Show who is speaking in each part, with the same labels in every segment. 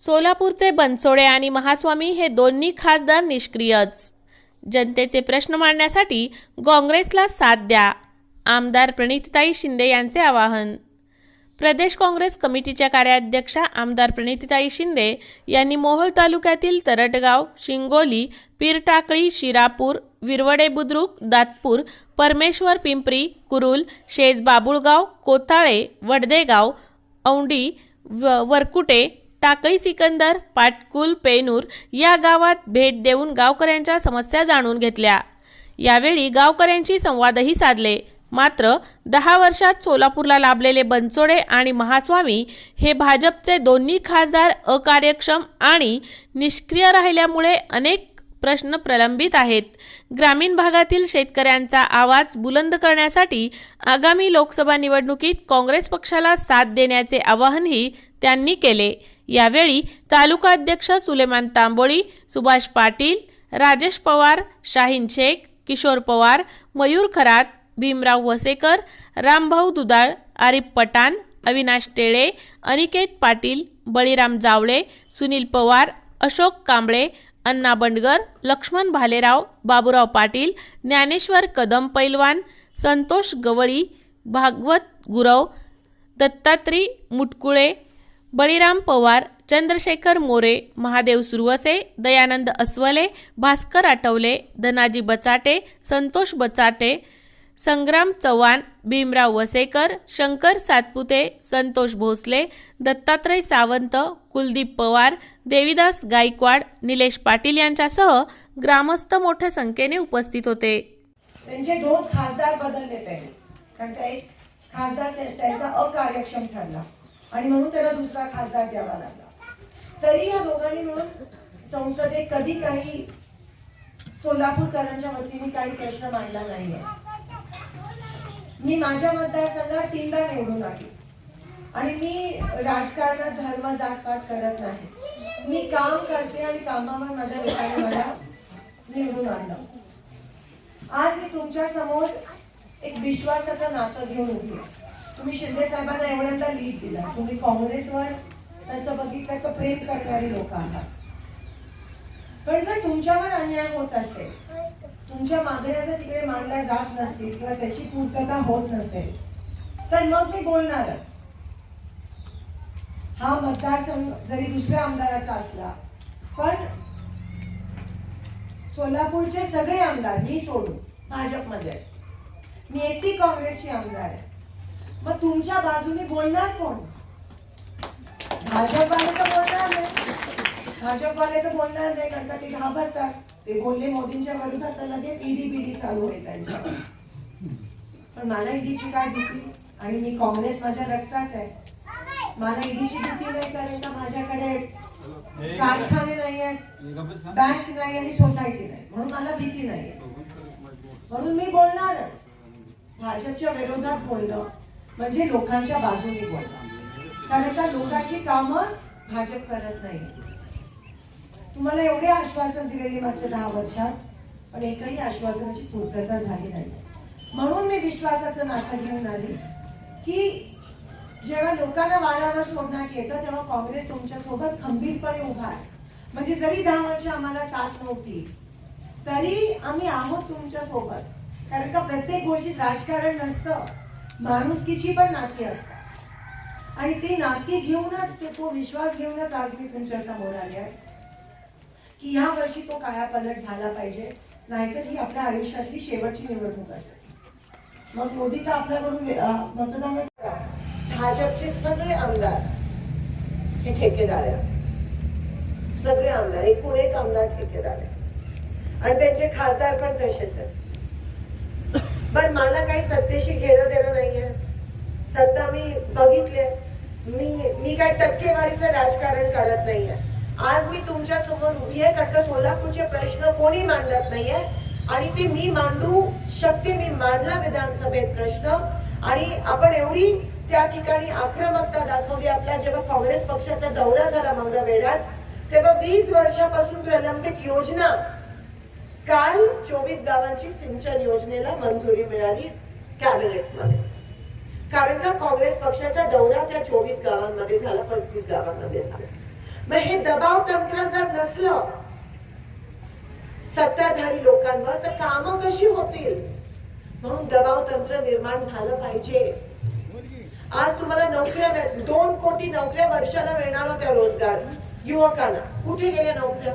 Speaker 1: सोलापूरचे बनसोडे आणि महास्वामी हे दोन्ही खासदार निष्क्रियच. जनतेचे प्रश्न मांडण्यासाठी काँग्रेसला साथ द्या आमदार प्रणितीताई शिंदे यांचे आवाहन. प्रदेश काँग्रेस कमिटीच्या कार्याध्यक्षा आमदार प्रणितीताई शिंदे यांनी मोहोळ तालुक्यातील तरटगाव शिंगोली पीरटाकळी शिरापूर विरवडे बुद्रुक दातपूर परमेश्वर पिंपरी कुरुल शेज बाबुळगाव कोथाळे वडदेगाव औंडी व वरकुटे टाकळी सिकंदर पाटकुल पेनूर या गावात भेट देऊन गावकऱ्यांच्या समस्या जाणून घेतल्या. यावेळी गावकऱ्यांशी संवादही साधले. मात्र दहा वर्षात सोलापूरला लाभलेले बनसोडे आणि महास्वामी हे भाजपचे दोन्ही खासदार अकार्यक्षम आणि निष्क्रिय राहिल्यामुळे अनेक प्रश्न प्रलंबित आहेत. ग्रामीण भागातील शेतकऱ्यांचा आवाज बुलंद करण्यासाठी आगामी लोकसभा निवडणुकीत काँग्रेस पक्षाला साथ देण्याचे आवाहनही त्यांनी केले. यावेळी तालुकाध्यक्ष सुलेमान तांबोळी सुभाष पाटील राजेश पवार शाहीन शेख किशोर पवार मयूर खरात भीमराव वसेकर रामभाऊ दुधाळ आरिफ पठाण अविनाश टेळे अनिकेत पाटील बळीराम जावळे सुनील पवार अशोक कांबळे अण्णा बंडगर लक्ष्मण भालेराव बाबूराव पाटील ज्ञानेश्वर कदम पैलवान संतोष गवळी भागवत गुरव दत्तात्री मुटकुळे बळीराम पवार चंद्रशेखर मोरे महादेव सुरवसे दयानंद अस्वले भास्कर आठवले धनाजी बचाटे संतोष बचाटे संग्राम चव्हाण भीमराव वसेकर शंकर सातपुते संतोष भोसले दत्तात्रय सावंत कुलदीप पवार देविदास गायकवाड निलेश पाटील यांच्यासह ग्रामस्थ मोठ्या संख्येने उपस्थित होते.
Speaker 2: त्यांचे दोन खासदार बदलले त्यांनी. कारण एक खासदार त्यांचा अकार्यक्षम ठरला. आणि म्हणून त्याला दुसरा खासदार द्यावा लागला. तरी या दोघांनी मिळून संसदेत कधी काही सोलापूरकरांच्या वतीने काही प्रश्न मांडला नाहीये. मी माझ्या मतदारसंघात तीनदा निवडून आली. आणि मी राजकारणात धर्म जातपात करत नाही. मी काम करते आणि कामावर माझ्या लोकांनी मला निवडून आणलं. आज मी तुमच्यासमोर एक विश्वासाचं नातं घेऊन उभी आहे. तुम्ही शिंदे साहेबांना एवढ्यांदा लीड दिला. तुम्ही काँग्रेसवर तसं बघितलं तर प्रेम करणारी लोक आहात. पण जर तुमच्यावर अन्याय होत असेल तुमच्या मागण्या जर तिकडे मांडल्या जात नसतील किंवा त्याची पूर्तता होत नसेल तर मग मी बोलणारच. हा मतदारसंघ जरी दुसऱ्या आमदाराचा असला पण सोलापूरचे सगळे आमदार मी सोडून भाजपमध्ये मी एकटी काँग्रेसची आमदार आहे. मग तुमच्या बाजूने बोलणार कोण? भाजपवाले तर बोलणार नाही. भाजपवाले तर बोलणार नाही कारण का ते घाबरतात. ते बोलले मोदींच्या विरोधात तर लगेच ईडी बीडी चालू होईल त्यांच्या पण मला ईडीची काय भीती? आणि मी काँग्रेस माझ्या रक्तात आहे. मला ईडीची भीती नाही कारण का माझ्याकडे कारखाने नाही आहेत बँक नाही आणि सोसायटी नाही. म्हणून मला भीती नाही म्हणून मी बोलणारच. भाजपच्या विरोधात बोलणं म्हणजे लोकांच्या बाजूने बोलणं. कारण का लोकांची कामच भाजप करत नाही. तुम्हाला एवढे आश्वासन दिलेली मागच्या दहा वर्षात पण एकही आश्वासनाची पूर्तता झाली नाही. म्हणून मी विश्वासाचं नातं घेऊन आले की जेव्हा लोकांना वारावर सोडण्यात येतं तेव्हा काँग्रेस तुमच्यासोबत खंबीरपणे उभा आहे. म्हणजे जरी दहा वर्ष आम्हाला साथ नव्हती तरी आम्ही आहोत तुमच्यासोबत. कारण का प्रत्येक गोष्टीत राजकारण नसतं. माणुसकीची पण नाती असतात. आणि ती नाती घेऊनच ते तो विश्वास घेऊनच आज मी तुमच्यासमोर आले आहे. की ह्या वर्षी तो कायापालट झाला पाहिजे नाहीतर ही आपल्या आयुष्यातली शेवटची निवडणूक असेल. मग मोदी तर आपल्याकडून मतदान भाजपचे सगळे आमदार हे ठेकेदार आहेत. सगळे आमदार एकूण एक आमदार ठेकेदार आहेत. आणि त्यांचे खासदार पण तसेच आहेत. पण मला काही सत्तेशी घेणं देणं नाही आहे सत्ता मी बघितले मी मी काय टक्केवारीचं राजकारण करत नाहीये. आज मी तुमच्यासमोर उभी आहे कारण का सोलापूरचे प्रश्न कोणी मांडत नाहीये? आणि ते मी मांडू शकते मी मांडला विधानसभेत प्रश्न. आणि आपण एवढी त्या ठिकाणी आक्रमकता दाखवली आपला जेव्हा काँग्रेस पक्षाचा दौरा झाला मंगळवेढ्यात तेव्हा वीस वर्षापासून प्रलंबित योजना काल चोवीस गावांची सिंचन योजनेला मंजुरी मिळाली कॅबिनेटमध्ये. कारण का काँग्रेस पक्षाचा दौरा त्या चोवीस गावांमध्ये झाला पस्तीस गावांमध्ये झाला. मग हे दबाव तंत्र जर नसलं सत्ताधारी लोकांवर तर कामं कशी होतील? म्हणून दबाव तंत्र निर्माण झालं पाहिजे. आज तुम्हाला नोकऱ्या दोन कोटी नोकऱ्या वर्षाला मिळणार होत्या रोजगार युवकांना. कुठे गेल्या नोकऱ्या?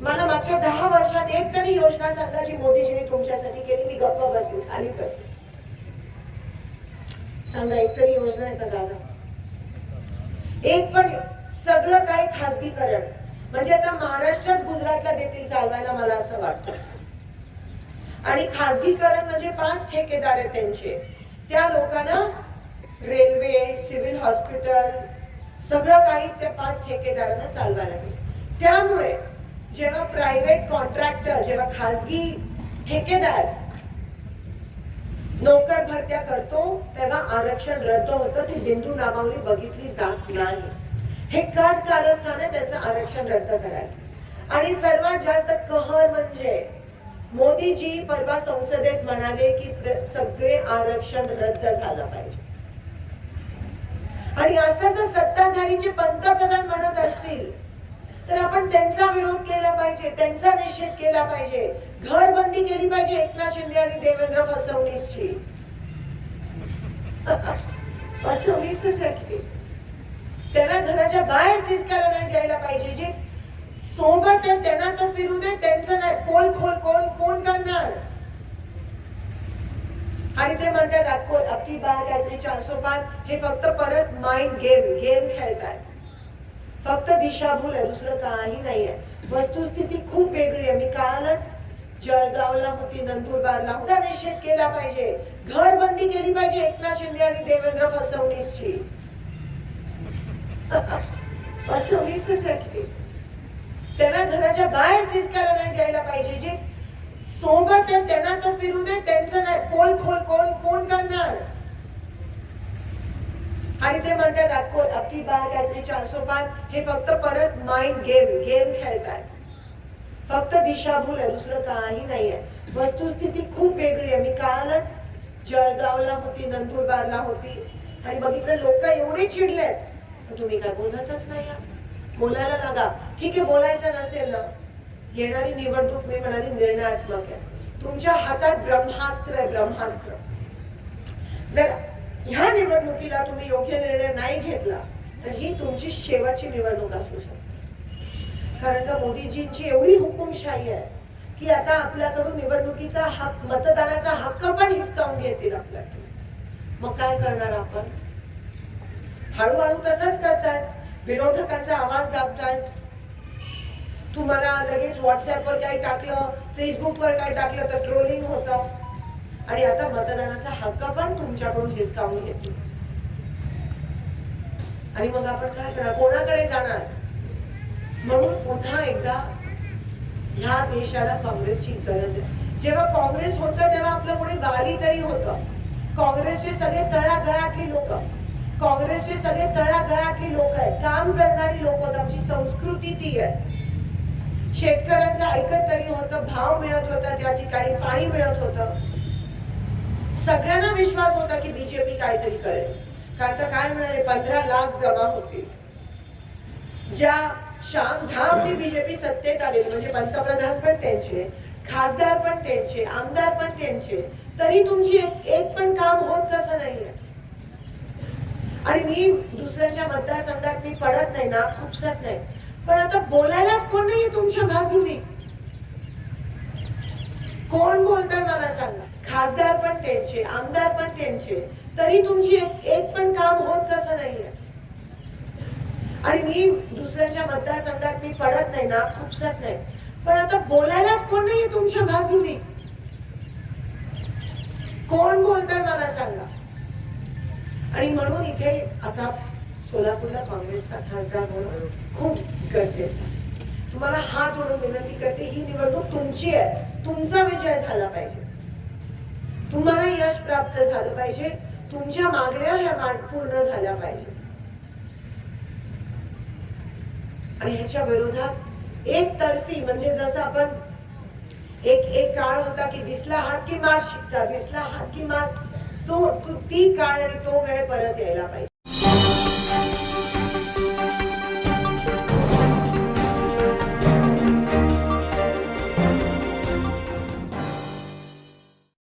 Speaker 2: मला मागच्या दहा वर्षात एक तरी योजना सांगा जी मोदीजीने तुमच्यासाठी केली. मी गप्प बसली खाली बसली सांगा एक तरी योजना आहे का दादा? एक पण सगळं काही खासगीकरण म्हणजे आता महाराष्ट्रात गुजरातला देतील चालवायला मला असं वाटतं. आणि खासगीकरण म्हणजे पाच ठेकेदार आहेत त्यांचे. त्या लोकांना रेल्वे सिव्हिल हॉस्पिटल सगळं काही त्या पाच ठेकेदारांना चालवायला लागेल. त्यामुळे जेव्हा प्रायव्हेट कॉन्ट्रॅक्टर जेव्हा खासगी ठेकेदार नोकर भरत्या करतो तेव्हा आरक्षण रद्द होतं. ती बिंदू नामावली बघितली जात नाही. हे कट कारस्थान आहे त्यांचं आरक्षण रद्द करायला. आणि सर्वात जास्त कहर म्हणजे मोदीजी परवा संसदेत म्हणाले की सगळे आरक्षण रद्द झालं पाहिजे. आणि असं जर सत्ताधारीचे पंतप्रधान म्हणत असतील तर आपण त्यांचा विरोध केला पाहिजे त्यांचा निषेध केला पाहिजे. घरबंदी केली पाहिजे एकनाथ शिंदे आणि देवेंद्र फसवणीसची फसवणीसच आहे त्यांना घराच्या बाहेर फिरकायला नाही द्यायला पाहिजे. जे सोबत आहे त्यांना तर फिरू दे त्यांचं नाही. कोल खोल कोण कोण करणार? आणि ते म्हणतात आपको आपकी बार काहीतरी चारसो पार हे फक्त परत माइंड गेम गेम खेळतात फक्त दिशाभूल आहे दुसरं काही नाही आहे. वस्तुस्थिती खूप वेगळी आहे. मी कालच जळगावला होती नंदुरबारला. होती. निषेध केला पाहिजे. घरबंदी केली पाहिजे एकनाथ शिंदे आणि देवेंद्र फसवणीसची फसवणीसच आहे त्यांना घराच्या बाहेर फिरकायला नाही द्यायला पाहिजे. जे सोबत आहे त्यांना तर फिरू दे. त्यांचं नाही. पोल खोल कोण कोण करणार? आणि ते म्हणतात आपको आपकी बार काहीतरी चारसो हो, पार हे फक्त परत माइंड गेम गेम खेळताय. फक्त दिशाभूल आहे दुसरं काही नाही आहे वस्तुस्थिती खूप वेगळी आहे. मी कालच जळगावला होती नंदुरबारला होती. आणि बघितलं लोक एवढे चिडले पण तुम्ही काय बोलतच नाही बोलायला लागा. ठीक आहे बोलायचं नसेल ना येणारी निवडणूक मी म्हणाली निर्णयात्मक आहे. तुमच्या हातात ब्रह्मास्त्र आहे ब्रह्मास्त्र. जर ह्या निवडणुकीला तुम्ही योग्य निर्णय नाही घेतला तर ही तुमची शेवटची निवडणूक असू शकते. कारण का मोदीजींची एवढी हुकुमशाही आहे की आता आपल्याकडून निवडणुकीचा हक मतदानाचा हक्क पण हिसकावून घेतील आपल्याकडे मग काय करणार आपण? हळूहळू तसंच करतायत विरोधकांचा आवाज दाबतायत. तुम्हाला लगेच व्हॉट्सअपवर काय टाकलं फेसबुकवर काय टाकलं तर ट्रोलिंग होतं. आणि आता मतदानाचा हक्क पण तुमच्याकडून हिसकावून घेतली. आणि मग आपण काय करणार? कोणाकडे जाणार? म्हणून पुन्हा एकदा ह्या देशाला काँग्रेसची गरज आहे. जेव्हा काँग्रेस होतं तेव्हा आपलं कोणी गाली तरी होतं. काँग्रेसचे सगळे तळागळातली लोक. काँग्रेसचे सगळे तळागळातली लोक आहेत. काम करणारी लोक होत. आमची संस्कृती ती आहे. शेतकऱ्यांचं ऐकत तरी होतं भाव मिळत होता त्या ठिकाणी पाणी मिळत होतं. सगळ्यांना विश्वास होता की बीजेपी काहीतरी करेल. कारण का काय म्हणाले? पंधरा लाख जमा होतील. ज्या शाम धामनी बीजेपी सत्तेत आलेली म्हणजे पंतप्रधान पण त्यांचे खासदार पण त्यांचे आमदार पण त्यांचे तरी तुमची एक एक पण काम होत कसं नाहीये. आणि मी दुसऱ्यांच्या मतदारसंघात मी पडत नाही ना खुपसत नाही. पण आता बोलायलाच कोण नाही तुमच्या बाजूनी? कोण बोलतंय मला सांगा? खासदार पण त्यांचे आमदार पण त्यांचे. तरी तुमची एक एक पण काम होत कसं नाहीये. आणि मी दुसऱ्यांच्या मतदारसंघात मी पडत नाही ना खुपसत नाही. पण आता बोलायलाच कोण नाही तुमच्या बाजूनी? कोण बोलतंय मला सांगा? आणि म्हणून इथे आता सोलापूरला काँग्रेसचा खासदार होणं खूप गरजेचं आहे. तुम्हाला हात जोडून विनंती करते ही निवडणूक तुमची आहे. तुमचा विजय झाला पाहिजे. तुम्हाला यश प्राप्त झालं पाहिजे. तुमच्या मागण्या ह्या पूर्ण झाल्या पाहिजे. आणि ह्याच्या विरोधात एकतर्फी म्हणजे जसं आपण एक एक काळ होता की दिसला हात की मात शिकता दिसला हात की मात तो तो- ती काळ आणि तो वेळ परत यायला पाहिजे.